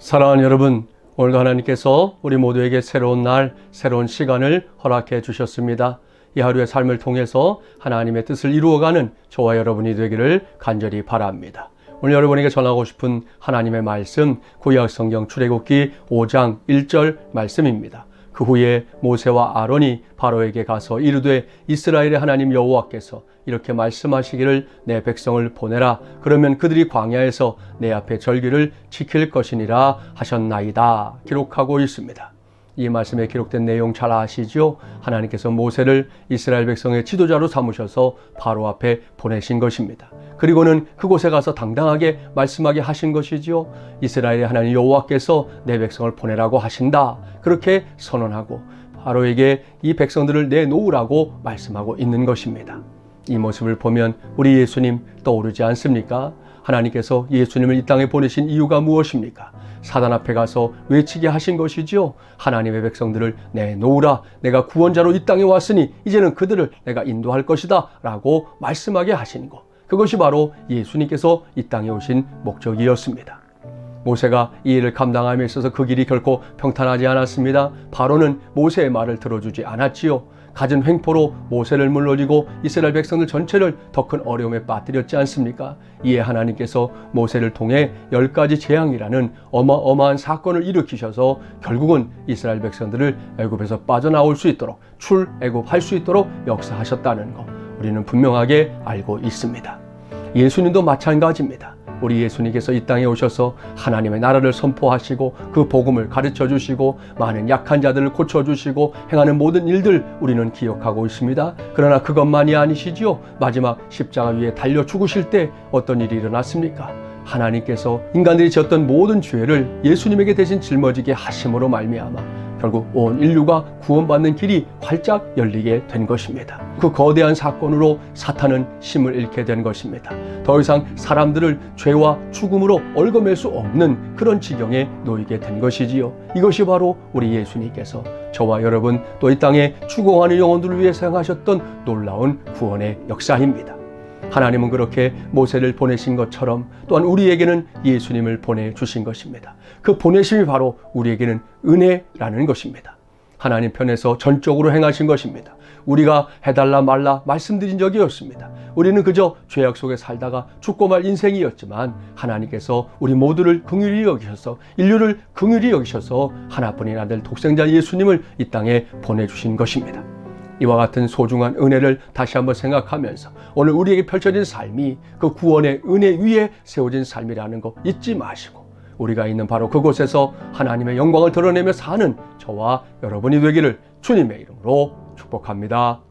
사랑하는 여러분, 오늘도 하나님께서 우리 모두에게 새로운 날, 새로운 시간을 허락해 주셨습니다. 이 하루의 삶을 통해서 하나님의 뜻을 이루어가는 저와 여러분이 되기를 간절히 바랍니다. 오늘 여러분에게 전하고 싶은 하나님의 말씀, 구약 성경 출애굽기 5장 1절 말씀입니다. 그 후에 모세와 아론이 바로에게 가서 이르되 이스라엘의 하나님 여호와께서 이렇게 말씀하시기를 내 백성을 보내라 그러면 그들이 광야에서 내 앞에 절기를 지킬 것이니라 하셨나이다 기록하고 있습니다. 이 말씀에 기록된 내용 잘 아시죠? 하나님께서 모세를 이스라엘 백성의 지도자로 삼으셔서 바로 앞에 보내신 것입니다. 그리고는 그곳에 가서 당당하게 말씀하게 하신 것이지요. 이스라엘의 하나님 여호와께서 내 백성을 보내라고 하신다. 그렇게 선언하고 바로에게 이 백성들을 내놓으라고 말씀하고 있는 것입니다. 이 모습을 보면 우리 예수님 떠오르지 않습니까? 하나님께서 예수님을 이 땅에 보내신 이유가 무엇입니까? 사단 앞에 가서 외치게 하신 것이지요. 하나님의 백성들을 내놓으라. 내가 구원자로 이 땅에 왔으니 이제는 그들을 내가 인도할 것이다. 라고 말씀하게 하신 것. 그것이 바로 예수님께서 이 땅에 오신 목적이었습니다. 모세가 이 일을 감당함에 있어서 그 길이 결코 평탄하지 않았습니다. 바로는 모세의 말을 들어주지 않았지요. 갖은 횡포로 모세를 물러지고 이스라엘 백성들 전체를 더 큰 어려움에 빠뜨렸지 않습니까? 이에 하나님께서 모세를 통해 열 가지 재앙이라는 어마어마한 사건을 일으키셔서 결국은 이스라엘 백성들을 애굽에서 빠져나올 수 있도록 출애굽할 수 있도록 역사하셨다는 것 우리는 분명하게 알고 있습니다. 예수님도 마찬가지입니다. 우리 예수님께서 이 땅에 오셔서 하나님의 나라를 선포하시고 그 복음을 가르쳐 주시고 많은 약한 자들을 고쳐 주시고 행하는 모든 일들 우리는 기억하고 있습니다. 그러나 그것만이 아니시지요. 마지막 십자가 위에 달려 죽으실 때 어떤 일이 일어났습니까? 하나님께서 인간들이 지었던 모든 죄를 예수님에게 대신 짊어지게 하심으로 말미암아 결국 온 인류가 구원받는 길이 활짝 열리게 된 것입니다. 그 거대한 사건으로 사탄은 힘을 잃게 된 것입니다. 더 이상 사람들을 죄와 죽음으로 얽어맬 수 없는 그런 지경에 놓이게 된 것이지요. 이것이 바로 우리 예수님께서 저와 여러분 또 이 땅에 죽어가는 영혼들을 위해서 행하셨던 놀라운 구원의 역사입니다. 하나님은 그렇게 모세를 보내신 것처럼 또한 우리에게는 예수님을 보내주신 것입니다. 그 보내심이 바로 우리에게는 은혜라는 것입니다. 하나님 편에서 전적으로 행하신 것입니다. 우리가 해달라 말라 말씀드린 적이 없습니다. 우리는 그저 죄악 속에 살다가 죽고 말 인생이었지만 하나님께서 우리 모두를 긍휼히 여기셔서 인류를 긍휼히 여기셔서 하나뿐인 아들 독생자 예수님을 이 땅에 보내주신 것입니다. 이와 같은 소중한 은혜를 다시 한번 생각하면서 오늘 우리에게 펼쳐진 삶이 그 구원의 은혜 위에 세워진 삶이라는 거 잊지 마시고 우리가 있는 바로 그곳에서 하나님의 영광을 드러내며 사는 저와 여러분이 되기를 주님의 이름으로 축복합니다.